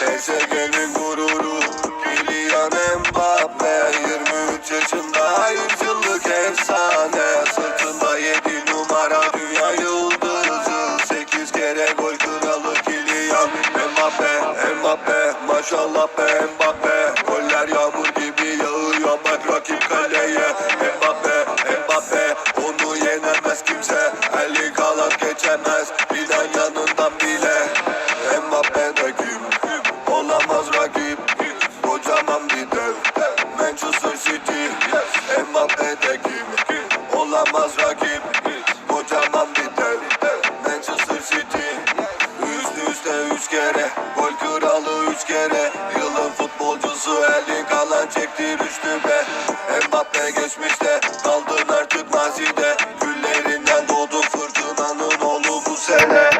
Gezegenin gururu Kylian Mbappe. 23 yaşında 100 yıllık efsane. Sırtında 7 numara dünya yıldızı. 8 kere gol kralı Kylian Mbappe. Mbappe maşallah be Mbappe. Goller yağmur gibi yağıyor bak rakip kaleye. Mbappe Mbappe onu yenemez kimse. Eli kalan geçemez Bilen yanından bile. Mbappe de kim de kim Olamaz rakip. Kocaman bir dev Manchester City. Üst üste üç kere Gol kralı üç kere. Yılın futbolcusu eli kalan çekti düştü be Mbappe geçmişte Kaldın artık mazide